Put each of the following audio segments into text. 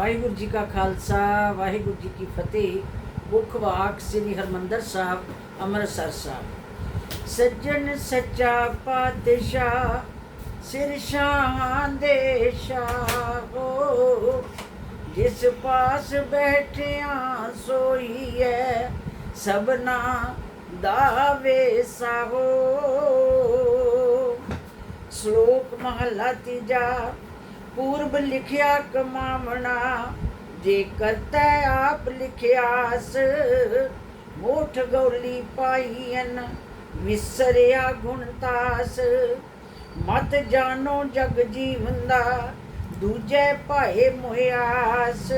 ਵਾਹਿਗੁਰੂ ਜੀ ਕਾ ਖਾਲਸਾ, ਵਾਹਿਗੁਰੂ ਜੀ ਕੀ ਫਤਿਹ। ਮੁੱਖ ਵਾਕ ਸ੍ਰੀ ਹਰਮੰਦਰ ਸਾਹਿਬ, ਅੰਮ੍ਰਿਤਸਰ ਸਾਹਿਬ। ਸੱਜਣ ਸੱਚਾ ਪਾਤਸ਼ਾਹ, ਸਿਰ ਸ਼ਾਨ ਦੇ ਸ਼ਾਹੋ ਜਿਸ ਪਾਸ ਬੈਠਿਆ ਸੋਈ ਹੈ ਸਭਨਾ ਦਾ ਵੇਸਾਹੋ ਸ਼ਲੋਕ ਮਹਲਾ ਤੀਜਾ ਪੂਰਬ ਲਿਖਿਆ ਕਮਾਵਣਾ, ਜੇ ਕਰਤਾ ਆਪ ਲਿਖਿਆਸ, ਮੋਠ ਗੌਲੀ ਪਾਈਨ ਵਿਸਰਿਆ ਗੁਣਤਾਸ ਮਤ ਜਾਣੋ ਜਗ ਜੀਵਨ ਦਾ, ਦੂਜੇ ਭਾਏ ਮੋਹਿਆਸ।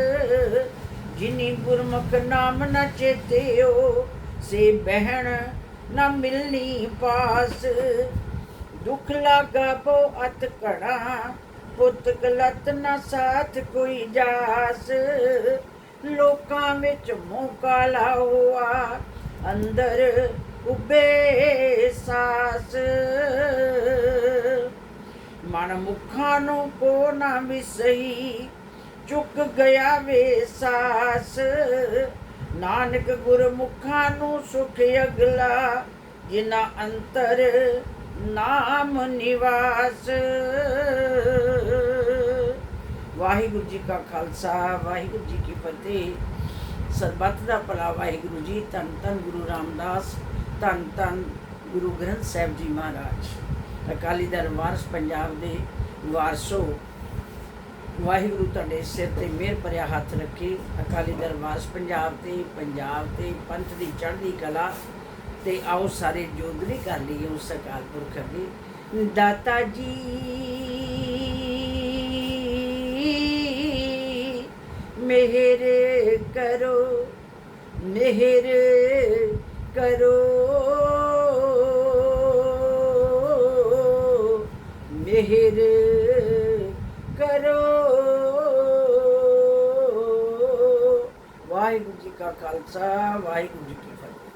ਜਿਨੀ ਗੁਰਮੁਖ ਨਾਮ ਨ ਚੇਤਿਓ, ਸੇ ਬਹਿਣ ਨ ਮਿਲਨੀ ਪਾਸ। ਦੁੱਖ ਲਾਗਾ ਪੋ ਅਤ ਕੜਾ ਪੁੱਤ ਗਲਤ ਨਾ ਸਾਥ ਕੋਈ ਜਾਸ। ਲੋਕਾਂ ਵਿੱਚ ਮੂੰਹ ਕਾਲਾ ਹੋਆ ਅੰਦਰ ਉਬੇ ਸਾਸ। ਮਨ ਮੁਖਾਂ ਨੂੰ ਕੋ ਨਾ ਵਿਸਈ ਚੁੱਕ ਗਿਆ ਵੇ ਸਾਸ। ਨਾਨਕ ਗੁਰਮੁਖਾਂ ਨੂੰ ਸੁਖ ਅਗਲਾ ਜਿਨਾ ਅੰਤਰ ਨਾਮ ਨਿਵਾਸ। ਵਾਹਿਗੁਰੂ ਜੀ ਕਾ ਖਾਲਸਾ, ਵਾਹਿਗੁਰੂ ਜੀ ਕੀ ਫਤਿਹ। ਸਰਬੱਤ ਦਾ ਭਲਾ ਵਾਹਿਗੁਰੂ ਜੀ, ਧੰਨ ਧੰਨ ਗੁਰੂ ਰਾਮਦਾਸ, ਧੰਨ ਧੰਨ ਗੁਰੂ ਗ੍ਰੰਥ ਸਾਹਿਬ ਜੀ ਮਹਾਰਾਜ। ਅਕਾਲੀ ਦਲ ਵਾਰਸ ਪੰਜਾਬ ਦੇ ਵਾਰਸੋ। ਵਾਹਿਗੁਰੂ ਤੁਹਾਡੇ ਸਿਰ ਤੇ ਮਿਹਰ ਭਰਿਆ ਹੱਥ ਰੱਖੇ। ਅਕਾਲੀ ਦਲ ਵਾਰਸ ਪੰਜਾਬ ਤੇ ਪੰਜਾਬ ਤੇ ਪੰਥ ਦੀ ਚੜ੍ਹਦੀ ਕਲਾ ਤੇ ਆਓ ਸਾਰੇ ਜੋਦਰੀ ਕਰ ਲਈਏ ਉਸ ਅਕਾਲ ਪੁਰਖ ਦੀ ਦਾਤਾ ਜੀ, ਮਿਹਰ ਕਰੋ ਮਿਹਰ ਕਰੋ ਮਿਹਰ ਕਰੋ। ਵਾਹਿਗੁਰੂ ਜੀ ਕਾ ਖਾਲਸਾ, ਵਾਹਿਗੁਰੂ ਜੀ ਕੀ ਫਤਿਹ।